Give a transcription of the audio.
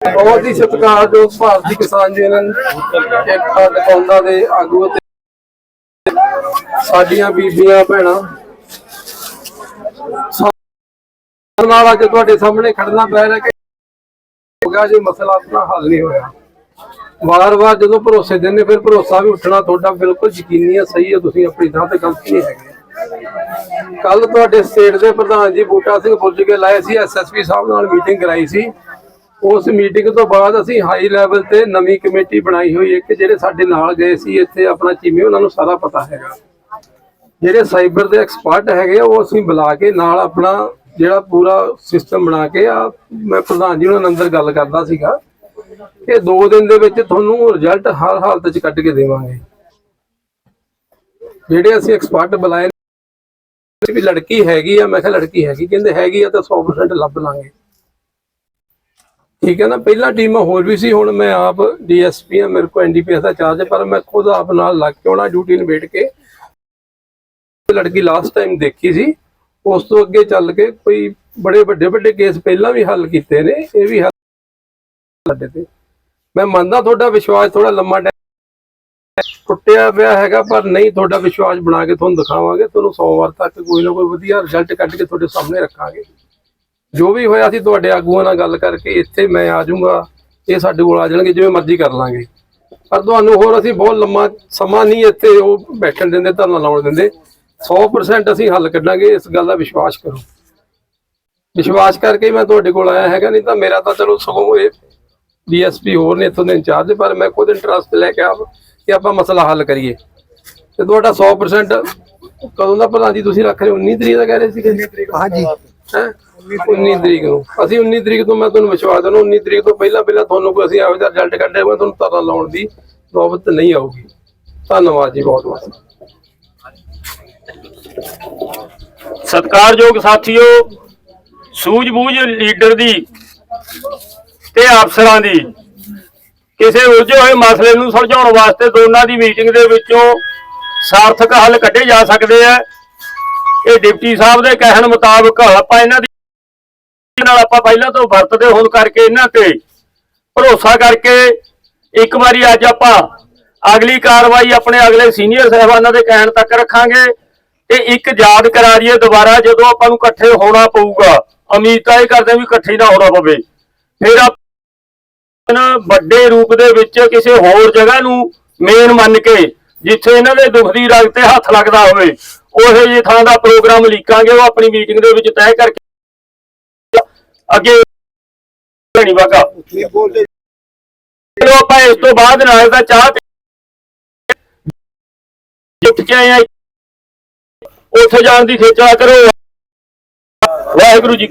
ਬਹੁਤ ਹੀ ਸਤਿਕਾਰਯੋਗ ਭਾਰਤੀ ਕਿਸਾਨ ਯੂਨੀਅਨ ਏਕਤਾ ਦੁਕਾਨਦਾਰ ਦੇ ਆਗੂ ਤੇ ਸਾਡੀਆਂ ਬੀਬੀਆਂ, ਭੈਣਾਂ। ਸਾਡੇ ਨਾਲ ਅੱਜ ਤੁਹਾਡੇ ਸਾਹਮਣੇ ਖੜਨਾ ਪੈ ਰਿਹਾ ਕਿ ਹੋਗਾ ਜੇ ਮਸਲਾ ਆਪਣਾ ਹੱਲ ਨਹੀਂ ਹੋਇਆ। ਵਾਰ-ਵਾਰ ਜਦੋਂ ਭਰੋਸੇ ਦਿੰਦੇ ਫਿਰ ਭਰੋਸਾ ਵੀ ਉੱਠਣਾ ਤੁਹਾਡਾ ਬਿਲਕੁਲ ਯਕੀਨੀ ਹੈ ਸਹੀ ਹੈ ਤੁਸੀਂ ਆਪਣੀ ਥਾਂ ਤੇ ਗਲਤ ਨਹੀਂ ਹੈਗੇ। ਕੱਲ ਤੁਹਾਡੇ ਸਟੇਟ ਦੇ ਪ੍ਰਧਾਨ ਜੀ ਬੂਟਾ ਸਿੰਘ ਪੁੱਜ ਕੇ ਲਾਏ ਸੀ ਐਸਐਸਪੀ ਸਾਹਿਬ ਨਾਲ ਮੀਟਿੰਗ ਕਰਾਈ ਸੀ। ਉਸ ਮੀਟਿੰਗ ਤੋਂ ਬਾਅਦ ਅਸੀਂ ਹਾਈ ਲੈਵਲ ਤੇ ਨਵੀਂ ਕਮੇਟੀ ਬਣਾਈ ਹੋਈ ਹੈ ਕਿ ਜਿਹੜੇ ਸਾਡੇ ਨਾਲ ਗਏ ਸੀ ਇੱਥੇ ਆਪਣਾ ਚੀਮੇ ਉਹਨਾਂ ਨੂੰ ਸਾਰਾ ਪਤਾ ਹੈਗਾ। ਜਿਹੜੇ ਸਾਈਬਰ ਦੇ ਐਕਸਪਰਟ ਹੈਗੇ ਆ, ਉਹ ਅਸੀਂ ਬੁਲਾ ਕੇ ਨਾਲ ਆਪਣਾ ਜਿਹੜਾ ਪੂਰਾ ਸਿਸਟਮ ਬਣਾ ਕੇ ਆ ਮੈਂ ਪ੍ਰਧਾਨ ਜੀ ਉਹਨਾਂ ਅੰਦਰ ਗੱਲ ਕਰਦਾ ਸੀਗਾ। ਕਿ 2 ਦਿਨ ਦੇ ਵਿੱਚ ਤੁਹਾਨੂੰ ਰਿਜ਼ਲਟ ਹਰ ਹਾਲਤ 'ਚ ਕੱਢ ਕੇ ਦੇਵਾਂਗੇ। ਜਿਹੜੇ ਅਸੀਂ ਐਕਸਪਰਟ ਬੁਲਾਏ, ਵੀ ਲੜਕੀ ਹੈਗੀ ਆ, ਮੈਂ ਕਿਹਾ ਲੜਕੀ ਹੈਗੀ, ਕਹਿੰਦੇ ਹੈਗੀ ਆ ਤਾਂ 100% ਲੱਭ ਲਾਂਗੇ। ਠੀਕ ਹੈ ਨਾ, ਪਹਿਲਾਂ ਟੀਮਾਂ ਹੋਰ ਵੀ ਸੀ, ਹੁਣ ਮੈਂ ਆਪ ਡੀਐਸਪੀ ਆ, ਮੇਰੇ ਕੋਲ ਐਨਡੀਪੀਐਸ ਦਾ ਚਾਰਜ ਹੈ ਪਰ ਮੈਂ ਖੁਦ ਆਪ ਨਾਲ ਲੱਗ ਕੇ ਆਉਣਾ ਡਿਊਟੀ ਨੂੰ ਬੈਠ ਕੇ। ਲੜਕੀ ਲਾਸਟ ਟਾਈਮ ਦੇਖੀ ਸੀ, ਉਸ ਤੋਂ ਅੱਗੇ ਚੱਲ ਕੇ ਕੋਈ ਬੜੇ ਵੱਡੇ ਵੱਡੇ ਕੇਸ ਪਹਿਲਾਂ ਵੀ ਹੱਲ ਕੀਤੇ ਨੇ, ਇਹ ਵੀ ਹੱਲ ਸਾਡੇ ਤੇ। ਮੈਂ ਮੰਨਦਾ ਤੁਹਾਡਾ ਵਿਸ਼ਵਾਸ ਥੋੜਾ ਲੰਮਾ ਟੁੱਟਿਆ ਪਿਆ ਹੈਗਾ, ਪਰ ਨਹੀਂ, ਤੁਹਾਡਾ ਵਿਸ਼ਵਾਸ ਬਣਾ ਕੇ ਤੁਹਾਨੂੰ ਦਿਖਾਵਾਂਗੇ। ਤੁਹਾਨੂੰ ਸੋਮਵਾਰ ਤੱਕ ਕੋਈ ਨਾ ਕੋਈ ਵਧੀਆ ਰਿਜ਼ਲਟ ਕੱਢ ਕੇ ਤੁਹਾਡੇ ਸਾਹਮਣੇ ਰੱਖਾਂਗੇ। ਜੋ ਵੀ ਹੋਇਆ ਸੀ, ਤੁਹਾਡੇ ਆਗੂਆਂ ਨਾਲ ਗੱਲ ਕਰਕੇ ਇੱਥੇ ਮੈਂ ਆ ਜਾਊਂਗਾ। ਇਹ ਸਾਡੇ ਕੋਲ ਆ ਜਾਣਗੇ, ਜਿਵੇਂ ਮਰਜ਼ੀ ਕਰ ਲਾਂਗੇ। ਪਰ ਤੁਹਾਨੂੰ ਹੋਰ ਅਸੀਂ ਬਹੁਤ ਲੰਮਾ ਸਮਾਂ ਨਹੀਂ ਇੱਥੇ ਉਹ ਬੈਠਣ ਦਿੰਦੇ, ਧਰਨਾ ਲਾਉਣ ਦਿੰਦੇ। 100% ਅਸੀਂ ਹੱਲ ਕੱਢਾਂਗੇ, ਇਸ ਗੱਲ ਦਾ ਵਿਸ਼ਵਾਸ ਕਰੋ। ਵਿਸ਼ਵਾਸ ਕਰਕੇ ਮੈਂ ਤੁਹਾਡੇ ਕੋਲ ਆਇਆ ਹੈਗਾ, ਨਹੀਂ ਤਾਂ ਮੇਰਾ ਤਾਂ ਚਲੋ ਸਗੋਂ ਇਹ ਡੀਐਸਪੀ ਹੋਰ ਨੇ ਇੱਥੋਂ ਦੇ ਇੰਚਾਰਜ ਪਰ ਮੈਂ ਖੁਦ ਇੰਟਰਸਟ ਲੈ ਕੇ ਆਪ ਕਿ ਆਪਾਂ ਮਸਲਾ ਹੱਲ ਕਰੀਏ। ਤੇ ਤੁਹਾਡਾ 100% ਕਦੋਂ ਦਾ ਪ੍ਰਧਾਨ ਜੀ ਤੁਸੀਂ ਰੱਖ ਰਹੇ ਹੋ? 19 ਤਰੀਕ ਦਾ ਕਹਿ ਰਹੇ ਸੀ 19 ਤਰੀਕ ਹਾਂਜੀ। ਹੈ? 19 ਤਰੀਕ ਨੂੰ। ਅਸੀਂ 19 ਤਰੀਕ ਤੋਂ ਮੈਂ ਤੁਹਾਨੂੰ ਵਿਸ਼ਵਾਸ ਦਿੰਦਾ 19 ਤਰੀਕ ਤੋਂ ਪਹਿਲਾਂ ਪਹਿਲਾਂ ਤੁਹਾਨੂੰ ਕੋਈ ਅਸੀਂ ਇਹੋ ਜਿਹਾ ਰਿਜ਼ਲਟ ਕੱਢਿਆ ਮੈਂ ਤੁਹਾਨੂੰ ਤਰ੍ਹਾਂ ਲਾਉਣ ਦੀ ਨੌਬਤ ਨਹੀਂ ਆਊਗੀ। ਧੰਨਵਾਦ ਜੀ ਬਹੁਤ ਬਹੁਤ। ਸਤਿਕਾਰਯੋਗ ਸਾਥੀਓ ਸੂਝ-ਬੂਝ ਲੀਡਰ ਦੀ ਤੇ ਅਫਸਰਾਂ ਦੀ। ਕਿਸੇ ਉਲਝੇ ਹੋਏ ਮਸਲੇ ਨੂੰ ਸੁਲਝਾਉਣ ਵਾਸਤੇ ਦੋਨਾਂ ਦੀ ਮੀਟਿੰਗ ਦੇ ਵਿੱਚੋਂ ਸਾਰਥਕ ਹੱਲ ਕੱਢੇ ਜਾ ਸਕਦੇ ਆ। ਇਹ ਡਿਪਟੀ ਸਾਹਿਬ ਦੇ ਕਹਿਣ ਮੁਤਾਬਕ ਆਪਾਂ ਇਹਨਾਂ ਦੀ ਨਾਲ ਆਪਾਂ ਪਹਿਲਾਂ ਤੋਂ ਵਰਤਦੇ ਹੋਣ ਕਰਕੇ ਇਹਨਾਂ ਤੇ ਭਰੋਸਾ ਕਰਕੇ ਇੱਕ ਵਾਰੀ ਅੱਜ ਆਪਾਂ ਅਗਲੀ ਕਾਰਵਾਈ ਆਪਣੇ ਅਗਲੇ ਸੀਨੀਅਰ ਸਹਿਬਾਨਾਂ ਦੇ ਕਹਿਣ ਤੱਕ ਰੱਖਾਂਗੇ ਤੇ ਇੱਕ ਯਾਦ ਕਰਾ ਦਈਏ ਦੁਬਾਰਾ ਜਦੋਂ ਆਪਾਂ ਨੂੰ ਇਕੱਠੇ ਹੋਣਾ ਪਊਗਾ। ਉਮੀਦ ਤਾਂ ਇਹ ਕਰਦੇ ਵੀ ਇਕੱਠੇ ਨਾ ਹੋਣਾ ਪਵੇ। ਫਿਰ ਆਪਾਂ ਨਾ ਵੱਡੇ ਰੂਪ ਦੇ ਵਿੱਚ ਕਿਸੇ ਹੋਰ ਜਗ੍ਹਾ ਨੂੰ ਮੇਨ ਮੰਨ ਕੇ, ਜਿੱਥੇ ਇਹਨਾਂ ਦੇ ਦੁੱਖ ਦੀ ਰਗ ਤੇ ਹੱਥ ਲੱਗਦਾ ਹੋਵੇ, ਉਹੇ ਜਿਹੀ ਥਾਂ ਦਾ ਪ੍ਰੋਗਰਾਮ ਲਿਖਾਂਗੇ ਉਹ ਆਪਣੀ ਮੀਟਿੰਗ ਦੇ ਵਿੱਚ ਤੈਅ ਕਰਕੇ ਅੱਗੇ ਨਹੀਂ ਵਾਗਾ। ਚਲੋ ਆਪਾਂ ਇਸ ਤੋਂ ਬਾਅਦ ਨਾਲ ਦਾ ਚਾਹ ਪੀ- ਕੇ ਆਏ ਆ ਉੱਥੇ ਜਾਣ ਦੀ ਖੇਚਲਾ ਕਰੋ। ਵਾਹਿਗੁਰੂ ਜੀ